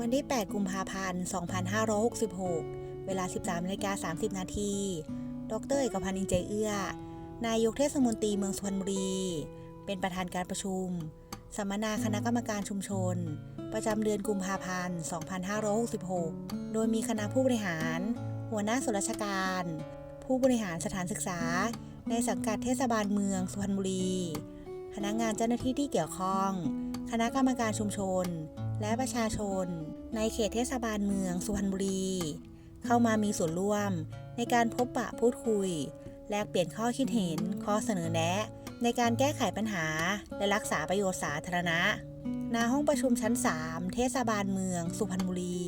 วันที่ 8 กุมภาพันธ์ 2566 เวลา 13นาฬิกา30 นาที ดรเอกพันธ์อินเจเอื้อ นายกเทศมนตรีเมืองสุพรรณบุรี เป็นประธานการประชุม สัมมนาคณะกรรมการชุมชน ประจำเดือนกุมภาพันธ์ 2566 โดยมีคณะผู้บริหาร หัวหน้าส่วนราชการ ผู้บริหารสถานศึกษา ในสังกัดเทศบาลเมืองสุพรรณบุรี พนักงานเจ้าหน้าที่ที่เกี่ยวข้อง คณะกรรมการชุมชน และประชาชน ในเขตเทศบาลเมืองสุพรรณบุรี เข้ามามีส่วนร่วม ในการพบปะพูดคุย แลกเปลี่ยนข้อคิดเห็น ข้อเสนอแนะ ในการแก้ไขปัญหา และรักษาประโยชน์สาธารณะณห้องประชุมชั้น 3 เทศบาลเมืองสุพรรณบุรี